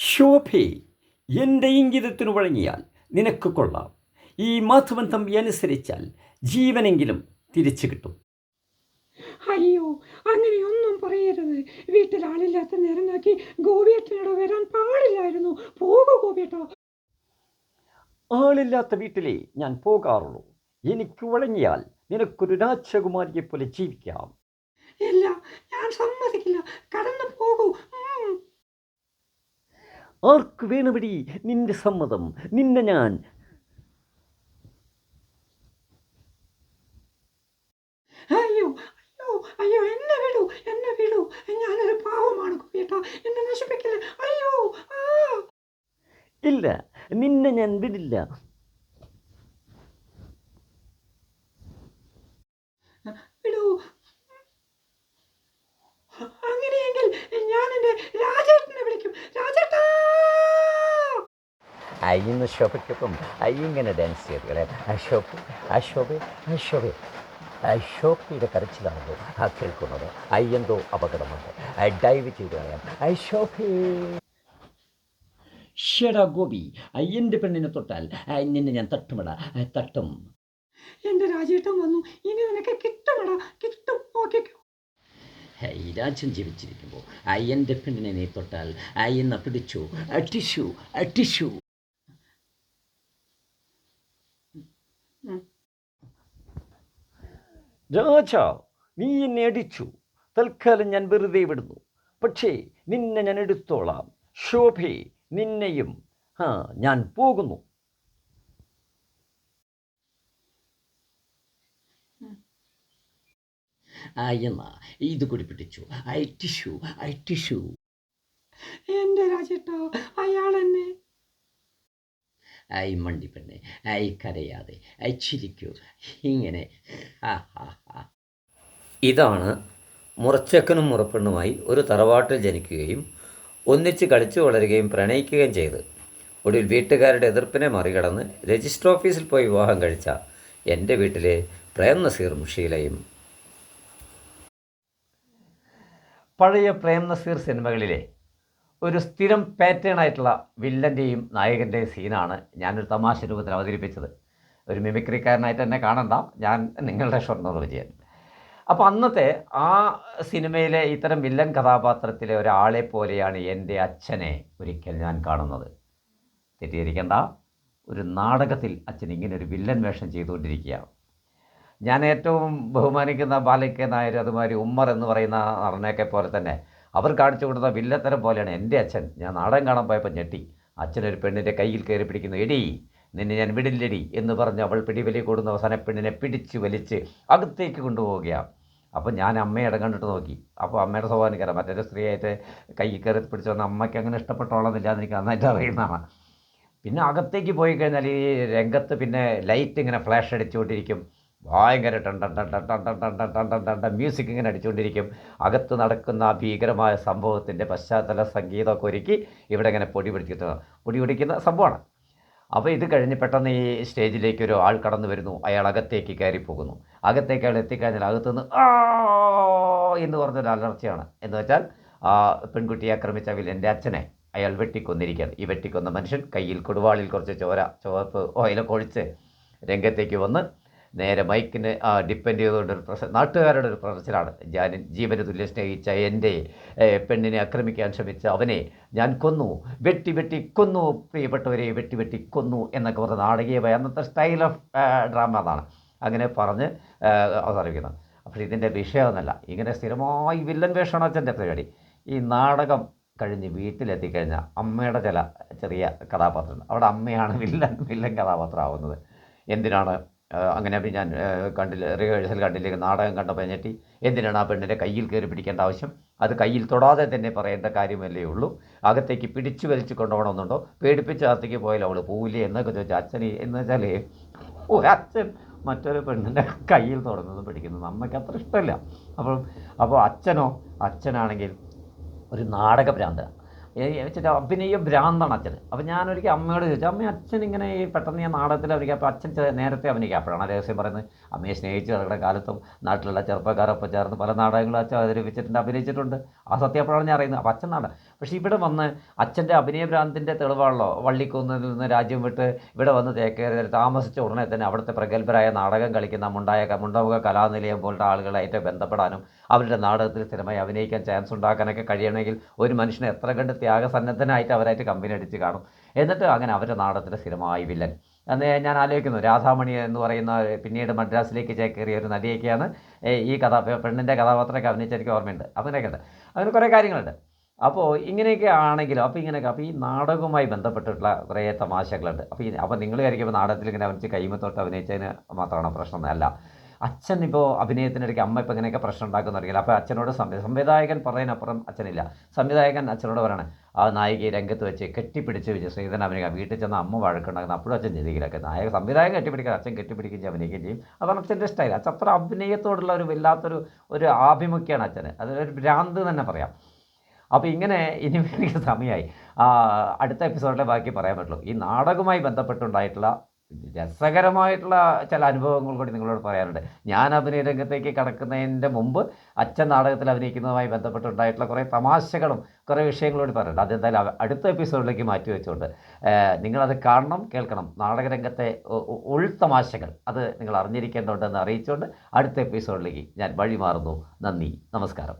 ശോഭേ എന്റെ ഇംഗിതത്തിനു വഴങ്ങിയാൽ നിനക്ക് കൊള്ളാം. ഈ മാധവൻ തമ്പി അനുസരിച്ചാൽ ജീവനെങ്കിലും തിരിച്ചു കിട്ടും. അയ്യോ അങ്ങനെയൊന്നും പറയരുത്. വീട്ടിൽ ആളില്ലാത്ത നേരം നോക്കി ഗോപിയേട്ടനോട് വരാൻ പാടില്ലായിരുന്നു. പോകൂ ഗോപിയേട്ടോ. ആളില്ലാത്ത വീട്ടിലെ ഞാൻ പോകാറുള്ളൂ. എനിക്ക് വഴങ്ങിയാൽ നിനക്കൊരു രാജകുമാരിയെ പോലെ ജീവിക്കാം. ഇല്ല ഞാൻ സമ്മതിക്കില്ല. കടന്നു പോകൂ. ആർക്ക് വേണമടി നിന്റെ സമ്മതം? നിന്നെ ഞാൻ. അയ്യോ അയ്യോ അയ്യോ എന്നെ വിടൂ എന്നെ വിടൂ. ഞാനൊരു പാവമാണ് ഗോപിയേട്ടാ എന്നെ നശിപ്പിക്കില്ല? അയ്യോ ഇല്ല നിന്നെ ഞാൻ വിടില്ല. വിടൂ. അങ്ങനെയെങ്കിൽ ഞാൻ എന്റെ അയ്യുന്ന ശോഭയ്ക്കൊപ്പം അയ്യിങ്ങനെ ഡാൻസ് ചെയ്ത് കളയാം അശോഭ അശോഭ അശോഭ അശോഭയുടെ കരച്ചിലാണല്ലോ ആ കേൾക്കുന്നത് അയ്യെന്തോ അപകടമുണ്ട് ഡൈവ് ചെയ്ത് കളയാം അശോഭേ ഷെടാ ഗോപി അയ്യന്റെ പെണ്ണിനെ തൊട്ടാൽ നിന്നെ ഞാൻ തട്ടുമടാ തട്ടും എന്റെ രാജേട്ടൻ വന്നു. ഇനി നിനക്ക് കിട്ടുമടാ കിട്ടും. ഓക്കെ. ഈ രാജ്യം ജീവിച്ചിരിക്കുമ്പോൾ അയ്യന്റെ പെണ്ണിനെ നീ തൊട്ടാൽ. അയ്യെന്ന പിടിച്ചു. ടിഷ്യൂ. ടിഷ്യൂ. രാജ നീ എന്നെ അടിച്ചു. തൽക്കാലം ഞാൻ വെറുതെ വിടുന്നു. പക്ഷേ നിന്നെ ഞാൻ എടുത്തോളാം. ശോഭേ നിന്നെയും. ആ ഞാൻ പോകുന്നു. ഇത് കുടിപ്പിടിച്ചു പിടിച്ചു. ഐ ടിഷ്യൂ ഐ ടിഷ്യൂ. എന്റെ രാജേട്ടാ ഐ മണ്ടി പെണ്ണെ ഐ കരയാതെ ഐ ചിരിക്കൂ. ഇങ്ങനെ. ഇതാണ് മുറച്ചക്കനും മുറപ്പെണ്ണുമായി ഒരു തറവാട്ടിൽ ജനിക്കുകയും ഒന്നിച്ച് കളിച്ചു വളരുകയും പ്രണയിക്കുകയും ചെയ്ത്. ഒടുവിൽ വീട്ടുകാരുടെ എതിർപ്പിനെ മറികടന്ന് രജിസ്റ്റർ ഓഫീസിൽ പോയി വിവാഹം കഴിച്ച എന്റെ വീട്ടിലെ പ്രേം നസീറും ഷീലയും പഴയ പ്രേം നസീർ സിനിമകളിലെ ഒരു സ്ഥിരം പാറ്റേൺ ആയിട്ടുള്ള വില്ലന്റെയും നായകന്റെയും സീനാണ് ഞാനൊരു തമാശ രൂപത്തിൽ അവതരിപ്പിച്ചത്. ഒരു മിമിക്രിക്കാരനായിട്ട് തന്നെ കാണണ്ട. ഞാൻ നിങ്ങളുടെ ഷൊർണൂർ വിജയൻ. അപ്പോൾ അന്നത്തെ ആ സിനിമയിലെ ഇത്തരം വില്ലൻ കഥാപാത്രത്തിലെ ഒരാളെ പോലെയാണ് എന്റെ അച്ഛനെ ഒരിക്കൽ ഞാൻ കാണുന്നത്. തെറ്റിദ്ധരിക്കേണ്ട. ഒരു നാടകത്തിൽ അച്ഛൻ ഇങ്ങനെ ഒരു വില്ലൻ വേഷം ചെയ്തുകൊണ്ടിരിക്കുകയാണ്. ഞാൻ ഏറ്റവും ബഹുമാനിക്കുന്ന ബാലയ്ക്ക് നായർ അതുമാതിരി ഉമ്മർ എന്ന് പറയുന്ന നടനെയൊക്കെ പോലെ തന്നെ അവർ കാണിച്ചു കൊടുത്ത വില്ലത്തരം പോലെയാണ് എന്റെ അച്ഛൻ. ഞാൻ നാടൻ കാണാൻ പോയപ്പോൾ ഞെട്ടി. അച്ഛനൊരു പെണ്ണിന്റെ കയ്യിൽ കയറി പിടിക്കുന്നു. എടി നിന്നെ ഞാൻ വിടില്ലടി എന്ന് പറഞ്ഞ് അവൾ പിടിവലി കൂടുന്ന അവസാന പെണ്ണിനെ പിടിച്ച് വലിച്ച് അകത്തേക്ക് കൊണ്ടുപോവുകയാണ് അപ്പോൾ ഞാൻ അമ്മയുടെ കണ്ടിട്ട് നോക്കി. അപ്പോൾ അമ്മയുടെ സ്വഭാവം കയറാം മറ്റൊരു സ്ത്രീയായിട്ട് കൈ കയറി പിടിച്ചു വന്ന അമ്മയ്ക്ക് അങ്ങനെ ഇഷ്ടപ്പെട്ടോളന്നില്ല എന്ന് എനിക്ക് നന്നായിട്ട് അറിയുന്നതാണ് പിന്നെ അകത്തേക്ക് പോയി കഴിഞ്ഞാൽ ഈ രംഗത്ത് പിന്നെ ലൈറ്റ് ഇങ്ങനെ ഫ്ലാഷ് അടിച്ചുകൊണ്ടിരിക്കും. ഭയങ്കര ടൺ ടൺ ടൺ ടൺ ടൺ ടൺ ടൺ ടൺ ടൺ ടൺ ടൺ മ്യൂസിക് ഇങ്ങനെ അടിച്ചുകൊണ്ടിരിക്കും അകത്ത് നടക്കുന്ന ആ ഭീകരമായ സംഭവത്തിന്റെ പശ്ചാത്തല സംഗീതമൊക്കെ ഒരുക്കി ഇവിടെ ഇങ്ങനെ പൊടി പിടിക്കുന്ന പൊടി പിടിക്കുന്ന സംഭവമാണ് അപ്പോൾ ഇത് കഴിഞ്ഞ് പെട്ടെന്ന് ഈ സ്റ്റേജിലേക്ക് ഒരു ആൾ കടന്നു വരുന്നു അയാൾ അകത്തേക്ക് കയറി പോകുന്നു അകത്തേക്ക് അയാൾ എത്തിക്കഴിഞ്ഞാൽ അകത്തുനിന്ന് ആ എന്ന് പറഞ്ഞൊരു അലർച്ചയാണ് എന്ന് വെച്ചാൽ ആ പെൺകുട്ടിയെ ആക്രമിച്ച വില്ലന്റെ അച്ഛനെ അയാൾ വെട്ടിക്കൊന്നിരിക്കുകയാണ് ഈ വെട്ടിക്കൊന്ന മനുഷ്യൻ കയ്യിൽ കൊടുവാളിൽ കുറച്ച് ചോര ചുവപ്പ് ഓയിലൊക്കെ ഒഴിച്ച് രംഗത്തേക്ക് വന്ന് നേരെ മൈക്കിന് ഡിപ്പെൻഡ് ചെയ്തുകൊണ്ട് ഒരു പ്രശ്നം നാട്ടുകാരുടെ ഒരു പ്രശ്നത്തിലാണ്. ഞാൻ ജീവന് തുല്യ സ്നേഹിച്ച എന്റെ പെണ്ണിനെ ആക്രമിക്കാൻ ശ്രമിച്ച അവനെ ഞാൻ കൊന്നു. വെട്ടി വെട്ടി കൊന്നു. പ്രിയപ്പെട്ടവരെ വെട്ടി വെട്ടി കൊന്നു എന്നൊക്കെ പറഞ്ഞ നാടകീയമായ അന്നത്തെ സ്റ്റൈൽ ഓഫ് ഡ്രാമ അതാണ്. അങ്ങനെ പറഞ്ഞ് ഏഹ്, പക്ഷേ ഇതിന്റെ വിഷയമൊന്നുമല്ല ഇങ്ങനെ സ്ഥിരമായി വില്ലൻ വേഷമാണ് അച്ഛന്റെ പരിപാടി. ഈ നാടകം കഴിഞ്ഞ് വീട്ടിലെത്തിക്കഴിഞ്ഞാൽ അമ്മയുടെ ചില ചെറിയ കഥാപാത്രങ്ങൾ. അവിടെ അമ്മയാണ് വില്ലൻ വില്ലൻ കഥാപാത്രമാവുന്നത് എന്തിനാണ് അങ്ങനെ അപ്പം ഞാൻ കണ്ടില്ല റിഹേഴ്സൽ കണ്ടില്ല നാടകം കണ്ടപ്പോൾ ഞെട്ടി. എന്തിനാണ് ആ പെണ്ണിന്റെ കയ്യിൽ കയറി പിടിക്കേണ്ട ആവശ്യം? അത് കയ്യിൽ തൊടാതെ തന്നെ പറയേണ്ട കാര്യമല്ലേ ഉള്ളൂ. അകത്തേക്ക് പിടിച്ചു വലിച്ചു കൊണ്ടുപോകണമെന്നുണ്ടോ? പേടിപ്പിച്ച് അകത്തേക്ക് പോയാൽ അവൾ പോവില്ലേ എന്നൊക്കെ ചോദിച്ചാൽ അച്ഛൻ എന്ന് വെച്ചാൽ ഓ അച്ഛൻ മറ്റൊരു പെണ്ണിന്റെ കയ്യിൽ തുടങ്ങുന്നതും പിടിക്കുന്നതും അമ്മയ്ക്ക് അത്ര ഇഷ്ടമില്ല. അപ്പോൾ അപ്പോൾ അച്ഛനോ അച്ഛനാണെങ്കിൽ ഒരു നാടക ഭ്രാന്തനാണ് വെച്ചിട്ട് അഭിനയ ഭ്രാന്താണ് അച്ഛൻ. അപ്പം ഞാനൊരിക്കൽ അമ്മയോട് ചോദിച്ചു അമ്മ അച്ഛൻ ഇങ്ങനെ ഈ പെട്ടെന്ന് ഞാൻ നാടകത്തിൽ അഭിനയിക്കുക അപ്പോൾ അച്ഛൻ നേരത്തെ അഭിനയിക്കുക അപ്പോഴാണ് രഹസ്യം പറയുന്നത്. അമ്മയെ സ്നേഹിച്ചു അവരുടെ കാലത്തും നാട്ടിലുള്ള ചെറുപ്പക്കാരൊപ്പം ചേർന്ന് പല നാടകങ്ങളും അച്ഛൻ അവതരിപ്പിച്ചിട്ടുണ്ട് അഭിനയിച്ചിട്ടുണ്ട്. ആ സത്യം അപ്പോഴാണ് ഞാൻ അറിയുന്നത്. അപ്പം അച്ഛൻ നാടകം പക്ഷേ ഇവിടെ വന്ന് അച്ഛന്റെ അഭിനയഭ്രാന്തിന്റെ തെളിവാണല്ലോ. വള്ളിക്കുന്നിൽ നിന്ന് രാജ്യം വിട്ട് ഇവിടെ വന്ന് തേക്കേറി താമസിച്ച ഉടനെ തന്നെ അവിടുത്തെ പ്രഗത്ഭരായ നാടകം കളിക്കുന്ന മുണ്ടായ മുണ്ടമുഖ കലാനിലയം പോലുള്ള ആളുകളായിട്ട് ബന്ധപ്പെടാനും അവരുടെ നാടകത്തിൽ സ്ഥിരമായി അഭിനയിക്കാൻ ചാൻസ് ഉണ്ടാക്കാനൊക്കെ കഴിയണമെങ്കിൽ ഒരു മനുഷ്യനെ എത്ര കണ്ട് ത്യാഗസന്നദ്ധനായിട്ട് അവരായിട്ട് കമ്പനി അടിച്ച് കാണും. എന്നിട്ട് അങ്ങനെ അവരുടെ നാടകത്തിൽ സ്ഥിരമായി വില്ലൻ. അന്ന് ഞാൻ ആലോചിക്കുന്നു രാധാമണി എന്ന് പറയുന്ന പിന്നീട് മദ്രാസിലേക്ക് ചേക്കേറിയ ഒരു നടിയൊക്കെയാണ് ഈ കഥാ പെണ്ണിന്റെ കഥാപാത്രമൊക്കെ അഭിനയിച്ച എനിക്ക് ഓർമ്മയുണ്ട്. അങ്ങനെയൊക്കെ ഉണ്ട്. അങ്ങനെ കുറേ കാര്യങ്ങളുണ്ട്. അപ്പോൾ ഇങ്ങനെയൊക്കെ ആണെങ്കിലും അപ്പോൾ ഇങ്ങനെയൊക്കെ അപ്പോൾ ഈ നാടകവുമായി ബന്ധപ്പെട്ടിട്ടുള്ള കുറേ തമാശകളുണ്ട്. അപ്പോൾ ഈ അപ്പോൾ നിങ്ങൾ വിചാരിക്കുമ്പോൾ നാടകത്തിൽ ഇങ്ങനെ അഭിനയിച്ച് കൈമത്തോട്ട് അഭിനയിച്ചതിന് മാത്രമാണ് പ്രശ്നം അല്ല അച്ഛൻ ഇപ്പോൾ അഭിനയത്തിനിടയ്ക്ക് അമ്മ ഇപ്പോൾ ഇങ്ങനെയൊക്കെ പ്രശ്നം ഉണ്ടാക്കുന്ന അറിയില്ല അപ്പോൾ അച്ഛനോട് സംവി- സംവിധായകൻ പറയുന്നപ്പുറം അച്ഛനില്ല. സംവിധായകൻ അച്ഛനോട് പറയണേ ആ നായികയെ രംഗത്ത് വെച്ച് കെട്ടിപ്പിടിച്ച് വിജയ ശ്രീധരൻ അഭിനയിക്കുക വീട്ടിൽ ചെന്ന് അമ്മ വഴക്കുണ്ടാക്കുന്ന അപ്പോഴും അച്ഛൻ ചെയ്തിരിക്കില്ല നായക സംവിധായകൻ കെട്ടിപ്പിടിക്കുക അച്ഛൻ കെട്ടിപ്പിടിക്കുകയും അഭിനയിക്കുകയും ചെയ്യും. അതാണ് അച്ഛന്റെ സ്റ്റൈൽ അച്ഛൻ അത്ര അഭിനയത്തോടുള്ള ഒരു വല്ലാത്തൊരു ഒരു ആഭിമുഖ്യമാണ് അച്ഛന്. അതൊരു ഭ്രാന്ത് തന്നെ പറയാം. അപ്പോൾ ഇങ്ങനെ ഇനി എനിക്ക് സമയമായി അടുത്ത എപ്പിസോഡിലെ ബാക്കി പറയാൻ പറ്റുള്ളൂ. ഈ നാടകവുമായി ബന്ധപ്പെട്ടുണ്ടായിട്ടുള്ള രസകരമായിട്ടുള്ള ചില അനുഭവങ്ങൾ കൂടി നിങ്ങളോട് പറയാനുണ്ട്. ഞാൻ അഭിനയ രംഗത്തേക്ക് കടക്കുന്നതിന്റെ മുമ്പ് അച്ഛൻ നാടകത്തിൽ അഭിനയിക്കുന്നതുമായി ബന്ധപ്പെട്ടുണ്ടായിട്ടുള്ള കുറേ തമാശകളും കുറേ വിഷയങ്ങളോട് പറയുന്നുണ്ട് അതെന്തായാലും അടുത്ത എപ്പിസോഡിലേക്ക് മാറ്റി വെച്ചുകൊണ്ട് നിങ്ങളത് കാണണം കേൾക്കണം. നാടകരംഗത്തെ ഉൾതമാശകൾ അത് നിങ്ങൾ അറിഞ്ഞിരിക്കേണ്ടതുണ്ടെന്ന് അറിയിച്ചുകൊണ്ട് അടുത്ത എപ്പിസോഡിലേക്ക് ഞാൻ വഴി മാറുന്നു നന്ദി നമസ്കാരം.